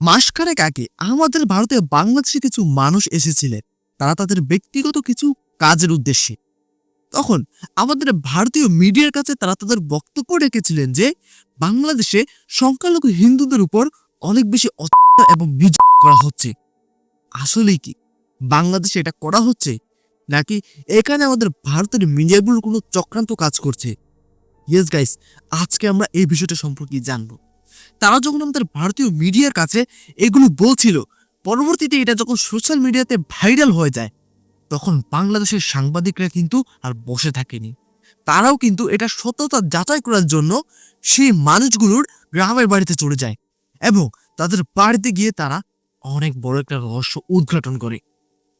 মাসখানেক আগে আমাদের ভারতে বাংলাদেশে কিছু মানুষ এসেছিলেন। তারা তাদের ব্যক্তিগত কিছু কাজের উদ্দেশ্যে। তখন আমাদের ভারতীয় মিডিয়ার কাছে তারা তাদের বক্তব্য রেখেছিলেন যে, বাংলাদেশে সংখ্যালঘু হিন্দুদের উপর অনেক বেশি অত্যাচার এবং নির্যাতন করা হচ্ছে। আসলেই কি? বাংলাদেশে এটা করা হচ্ছে? নাকি এখানে আমাদের ভারতের মিডিয়াগুলোর কোনো চক্রান্ত কাজ করছে? ইয়েস গাইস আজকে আমরা এই বিষয়টা সম্পর্কে জানব। তারা যখন আমাদের ভারতীয় মিডিয়ার কাছে এগুলো বলছিল, পরবর্তীতে এটা যখন সোশ্যাল মিডিয়াতে ভাইরাল হয়ে যায়, তখন বাংলাদেশের সাংবাদিকরা কিন্তু আর বসে থাকেনি। তারাও কিন্তু এটা সত্যতা যাচাই করার জন্য সেই মানুষগুলোর গ্রামের বাড়িতে চলে যায় এবং তাদের বাড়িতে গিয়ে তারা অনেক বড় একটা রহস্য উদ্ঘাটন করে।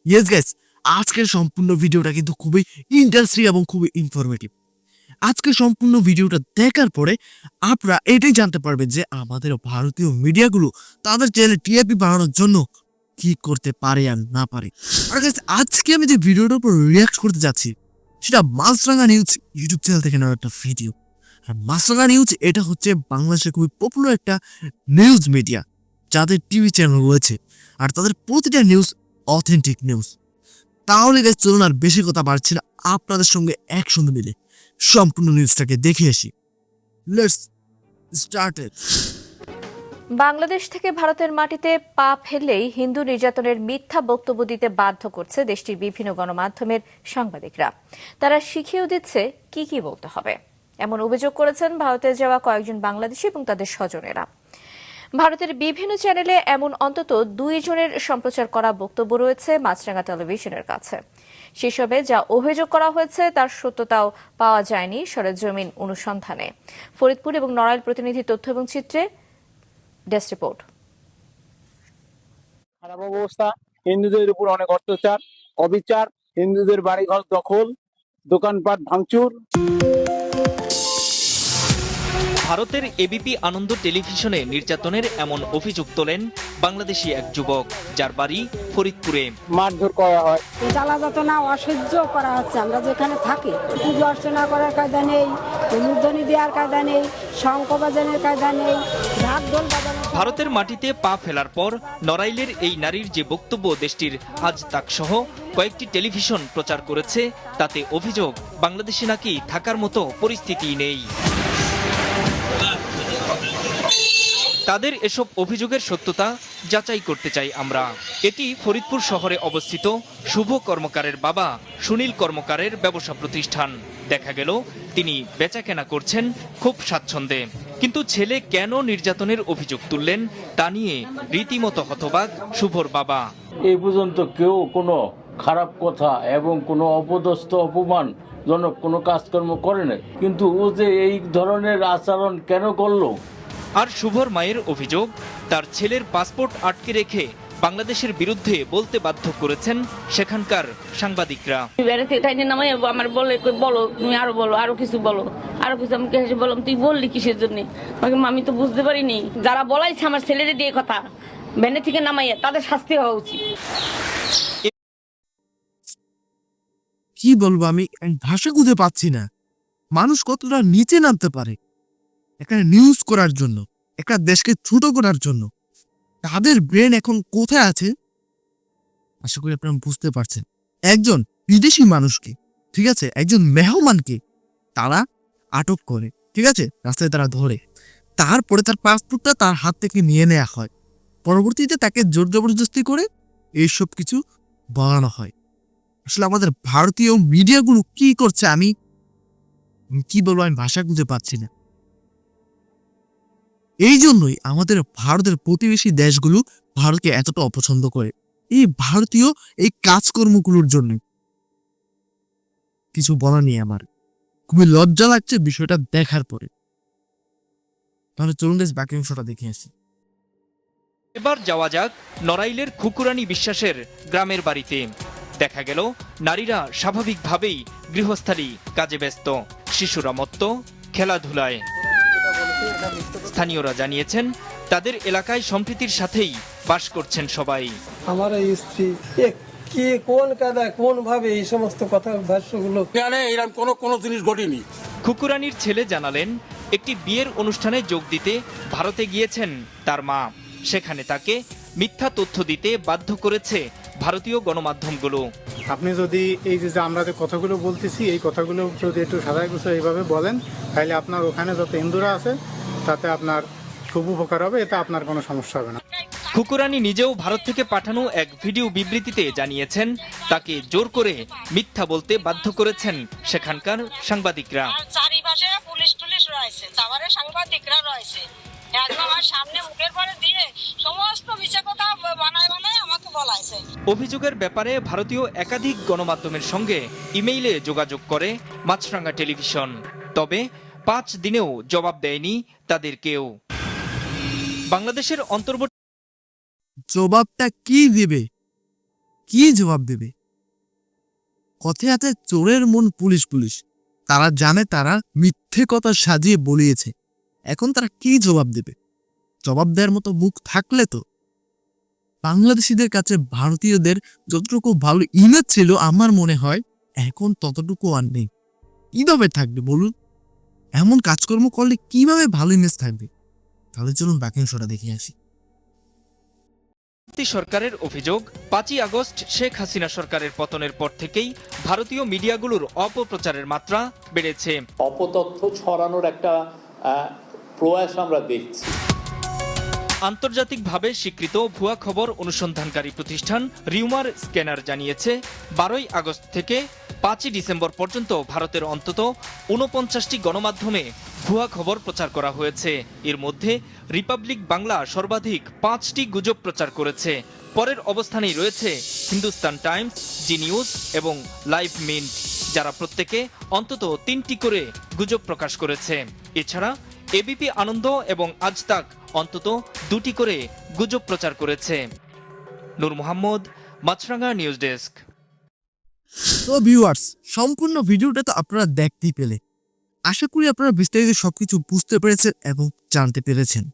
ইয়েস গাইস আজকের সম্পূর্ণ ভিডিওটা কিন্তু খুবই ইন্টারেস্টিং এবং খুবই ইনফরমেটিভ আজকে সম্পূর্ণ ভিডিওটা দেখার পরে আপনারা এটাই জানতে পারবেন যে আমাদের ভারতীয় মিডিয়াগুলো তাদের চ্যানেলে টিআরপি বাড়ানোর জন্য কি করতে পারে আর না পারে। আর guys, আজকে আমি যে ভিডিওটার উপর রিয়াক্ট করতে যাচ্ছি সেটা মাছরাঙা নিউজ ইউটিউব চ্যানেল থেকে নেওয়া একটা ভিডিও আর মাছরাঙা নিউজ এটা হচ্ছে বাংলাদেশের খুবই পপুলার একটা নিউজ মিডিয়া যাদের টিভি চ্যানেল রয়েছে। আর তাদের প্রতিটা নিউজ অথেন্টিক নিউজ তাহলে চলুন আর বেশি কথা বাড়ছি না আপনাদের সঙ্গে একসঙ্গে মিলে। সম্পূর্ণ নিউজটাকে দেখে আসি। বাংলাদেশ থেকে ভারতের মাটিতে পা ফেললেই হিন্দু নির্যাতনের মিথ্যা বক্তব্য দিতে বাধ্য করছে দেশটির বিভিন্ন গণমাধ্যমের সাংবাদিকরা। তারা শিখিয়েও দিচ্ছে কি কি বলতে হবে। এমন অভিযোগ করেছেন ভারতে যাওয়া কয়েকজন বাংলাদেশি এবং তাদের স্বজনেরা। ভারতের বিভিন্ন চ্যানেলে এমন অন্তত দুই জনের সম্প্রচার করা বক্তব্য রয়েছে মাছরাঙা টেলিভিশনের কাছে। সেসবে যা অভিযোগ করা হয়েছে তার সত্যতাও পাওয়া যায়নি সরেজমিন অনুসন্ধানে। ফরিদপুর এবং নড়াইল প্রতিনিধি তথ্য এবং চিত্রে ডেস্ক রিপোর্ট। খারাপ অবস্থা হিন্দুদের উপর অনেক অত্যাচার অবিচার হিন্দুদের বাড়িঘর দখল দোকানপাট ভাঙচুর। ভারতের এবিপি আনন্দ টেলিভিশনে নির্যাতনের এমন অভিযোগ তোলেন বাংলাদেশি এক যুবক যার বাড়ি ফরিদপুরে। মারধর করা হয়। জ্বালা যাতনা অসহ্য করা হচ্ছে আমরা যেখানে থাকি। পুজো অর্চনা করার কায়দা নেই মূর্ধনি দেওয়ার কায়দা নেই শঙ্খ বাজানোর কায়দা নেই ঢাক ঢোল বাজানোর ভারতের মাটিতে পা ফেলার পর নড়াইলের এই নারীর যে বক্তব্য দেশটির আজ তাক সহ কয়েকটি টেলিভিশন প্রচার করেছে তাতে অভিযোগ বাংলাদেশে নাকি থাকার মতো পরিস্থিতি নেই। তাদের এসব অভিযোগের সত্যতা যাচাই করতে চাই আমরা। এটি ফরিদপুর শহরে অবস্থিত শুভ কর্মকারের বাবা সুনীল কর্মকারের ব্যবসা প্রতিষ্ঠান। দেখা গেল, তিনি বেচাকেনা করছেন খুব স্বাচ্ছন্দ্যে। কিন্তু ছেলে কেন নির্যাতনের অভিযোগ তুললেন তা নিয়ে রীতিমতো হতবাক শুভর বাবা। এই পর্যন্ত কেউ কোনো খারাপ কথা এবং কোনো অপদস্থ অপমানজনক কোনো কাজকর্ম করে না কিন্তু ও যে এই ধরনের আচরণ কেন করল? আর শুভর মায়ের অভিযোগ তার ছেলের পাসপোর্ট আটকে রেখে বাংলাদেশের বিরুদ্ধে বলতে বাধ্য করেছেন সেখানকার সাংবাদিকরা। নামাই আমার বলে বলো তুমি আরও বলো আরও কিছু বলো আরও কিছু আমি হেসে বললাম তুই বললি কিসের জন্য? আমি তো বুঝতে পারিনি। যারা বলাইছে আমার ছেলেদের দিয়ে কথা ভ্যানে থেকে নামাইয়া তাদের শাস্তি হওয়া উচিত। কি বলব আমি? আমি ভাষা খুঁজে পাচ্ছি না। মানুষ কতটা নিচে নামতে পারে? একটা নিউজ করার জন্য, একটা দেশকে ছোট করার জন্য, তাদের ব্রেন এখন কোথায় আছে? আশা করি আপনারা বুঝতে পারছেন। একজন বিদেশি মানুষকে, ঠিক আছে, একজন মেহমানকে তারা আটক করে, ঠিক আছে, রাস্তায় তারা ধরে। তারপরে তার পাসপোর্টটা তার হাত থেকে নিয়ে নেওয়া হয়। পরবর্তীতে তাকে জোর জবরদস্তি করে এইসব কিছু বানানো হয়। আসলে আমাদের ভারতীয় মিডিয়াগুলো কি করছে আমি কি বলব, আমি ভাষা খুঁজে পাচ্ছি না। এই জন্যই আমাদের ভারতের প্রতিবেশী দেশগুলো ভারতকে এতটা অপছন্দ করে। এই ভারতীয় এই কাজকর্মগুলোর জন্য। কিছু বলা নেই আমার। খুবই লজ্জা লাগছে বিষয়টা দেখার পরে। তাহলে চলুন দেশ বাকি অংশটা দেখে আসি। এবার যাওয়া যাক নড়াইলের খুকুরানি বিশ্বাসের গ্রামের বাড়িতে। দেখা গেল, নারীরা স্বাভাবিকভাবেই গৃহস্থালী কাজে ব্যস্ত। শিশুরা মত্ত, খেলাধুলায়। স্থানীয়রা জানিয়েছেন তাদের এলাকায় সম্প্রীতির সাথেই বাস করছেন সবাই। আমার এই স্ত্রী কে কোন কাদায় কোন ভাবে এই সমস্ত কথা ভাষ্যগুলো? এখানে এরকম কোনো কোনো জিনিস ঘটেনি। খুকুরানির ছেলে জানালেন একটি বিয়ের অনুষ্ঠানে যোগ দিতে ভারতে গিয়েছেন তার মা। সেখানে তাকে মিথ্যা তথ্য দিতে বাধ্য করেছে ভারতীয় গণমাধ্যমগুলো। আপনি যদি এই যে আমরা যে কথাগুলো বলতেছি এই কথাগুলো যদি একটু গুছো এইভাবে বলেন তাহলে আপনার ওখানে যত ইন্দুরা আছে তাতে আপনার খুব উপকার হবে এতে আপনার কোনো সমস্যা হবে না। খুকুরানি নিজেও ভারত থেকে পাঠানো এক ভিডিও বিবৃতিতে জানিয়েছেন তাকে জোর করে মিথ্যা বলতে বাধ্য করেছেন সেখানকার সাংবাদিকরা। চারিপাশে পুলিশ টুলিশ রয়েছে তারপরে সাংবাদিকরা রয়েছে। সামনে মুখের পরে দিয়ে সমস্ত মিছে কথা বানায় বানায় আমাকে বলাইছে। অভিযোগের ব্যাপারে ভারতীয় একাধিক গণমাধ্যমের সঙ্গে ইমেইলে যোগাযোগ করে মাছরাঙ্গা টেলিভিশন। তবে পাঁচ দিনেও জবাব দেয়নি তাদের কেউ। বাংলাদেশের অন্তর্বর্তী জবাবটা কি দেবে? কি জবাব দেবে? কথায় আছে চোরের মন পুলিশ পুলিশ। তারা জানে তারা মিথ্যে কথা সাজিয়ে বলিয়েছে। এখন তারা কি জবাব দেবে? জবাব দেওয়ার মতো মুখ থাকলে তো। বাংলাদেশিদের কাছে ভারতীয়দের যতটুকু ভালো ইমেজ ছিল, আমার মনে হয় এখন ততটুকু আর নেই। কীভাবে থাকবে বলুন? এমন কাজকর্ম করলে কীভাবে ভালো ইমেজ থাকবে? তাহলে চলুন বাকি অংশটা দেখে আসি। সরকারের অভিযোগ পাঁচই আগস্ট শেখ হাসিনা সরকারের পতনের পর থেকেই ভারতীয় মিডিয়াগুলোর অপপ্রচারের মাত্রা বেড়েছে। অপতথ্য ছড়ানোর একটা প্রয়াস আমরা দেখছি। আন্তর্জাতিকভাবে স্বীকৃত ভুয়া খবর অনুসন্ধানকারী প্রতিষ্ঠান রিউমার স্ক্যানার জানিয়েছে বারোই আগস্ট থেকে পাঁচই ডিসেম্বর পর্যন্ত ভারতের অন্তত ঊনপঞ্চাশটি গণমাধ্যমে ভুয়া খবর প্রচার করা হয়েছে। এর মধ্যে রিপাবলিক বাংলা সর্বাধিক পাঁচটি গুজব প্রচার করেছে। পরের অবস্থানেই রয়েছে হিন্দুস্তান টাইমস, জি নিউজ এবং লাইভ মিন্ট, যারা প্রত্যেকে অন্তত তিনটি করে গুজব প্রকাশ করেছে। এছাড়া এবিপি আনন্দ এবং আজ তাক অন্তত দুটি করে গুজব প্রচার করেছে। Noor Mohammad Maasranga news desk. তো ভিউয়ার্স সম্পূর্ণ ভিডিওটা তো আপনারা দেখতেই পেলে। আশা করি আপনারা বিস্তারিত সবকিছু বুঝতে পেরেছেন এবং জানতে পেরেছেন।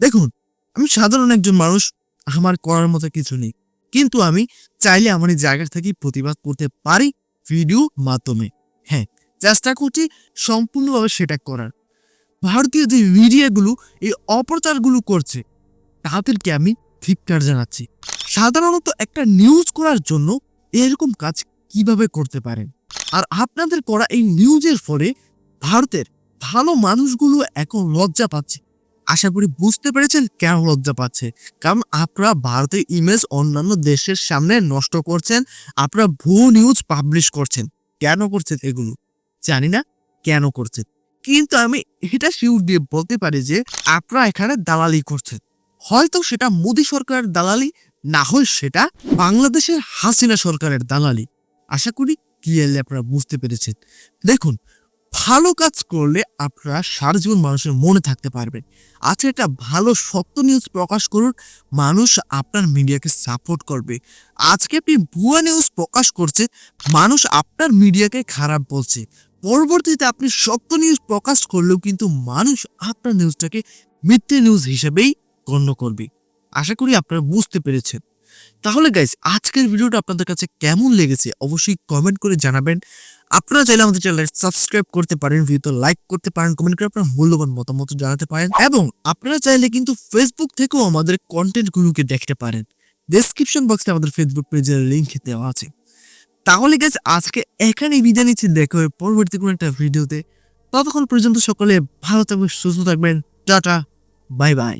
দেখুন, আমি সাধারণ একজন মানুষ, আমার করার মতো কিছু নেই। কিন্তু আমি চাইলে আমার এই জায়গা থেকে প্রতিবাদ করতে পারি ভিডিও মাধ্যমে। হ্যাঁ চেষ্টা করছি সম্পূর্ণভাবে সেটা করার। ভারতীয় যে মিডিয়াগুলো, এই অপ্রচারগুলো করছে, তাদেরকে আমি ধিক্কার জানাচ্ছি। সাধারণত একটা নিউজ করার জন্য এরকম কাজ কীভাবে করতে পারেন? আর আপনাদের করা এই নিউজের ফলে ভারতের ভালো মানুষগুলো এখন লজ্জা পাচ্ছে। আশা করি বুঝতে পেরেছেন কেন লজ্জা পাচ্ছে। কারণ আপনারা ভারতের ইমেজ অন্যান্য দেশের সামনে নষ্ট করছেন, আপনারা ভুয়ো নিউজ পাবলিশ করছেন। কেন করছেন এগুলো? জানি না কেন করছেন। কিন্তু আমি এটা শিউর দিয়ে বলতে পারি যে আপনারা এখানে দালালি করছেন। হয়তো সেটা মোদী সরকারের দালালি, না হয় সেটা বাংলাদেশের হাসিনা সরকারের দালালি। আশা করি ক্লিয়ারলি আপনারা বুঝতে পেরেছেন। দেখুন, ভালো কাজ করলে আপনারা সারা জীবন মানুষের মনে থাকতে পারবেন। আচ্ছা একটা ভালো, সত্য নিউজ প্রকাশ করুন, মানুষ আপনার মিডিয়াকে সাপোর্ট করবে। আজকে আপনি ভুয়া নিউজ প্রকাশ করছে মানুষ আপনার মিডিয়াকে খারাপ বলছে। পরবর্তীতে আপনি সত্য নিউজ প্রকাশ করলেও কিন্তু মানুষ আপনার নিউজটাকে মিথ্যে নিউজ হিসেবেই গণ্য করবে। আশা করি আপনারা বুঝতে পেরেছেন। তাহলে গাইজ আজকের ভিডিওটা আপনাদের কাছে কেমন লেগেছে অবশ্যই কমেন্ট করে জানাবেন। আপনারা চাইলে আমাদের চ্যানেল সাবস্ক্রাইব করতে পারেন ভিডিওতে লাইক করতে পারেন কমেন্ট করে আপনার মূল্যবান মতামত জানাতে পারেন এবং আপনারা চাইলে কিন্তু ফেসবুক থেকেও আমাদের কন্টেন্টগুলোকে দেখতে পারেন। ডেসক্রিপশন বক্সে আমাদের ফেসবুক পেজের লিঙ্ক দেওয়া আছে। তাহলে গাইজ আজকে এখানে বিদায় নিচ্ছি, দেখা পরবর্তী কোনো একটা ভিডিওতে ততক্ষণ পর্যন্ত সকলে ভালো থাকবেন, সুস্থ থাকবেন, টাটা বাই বাই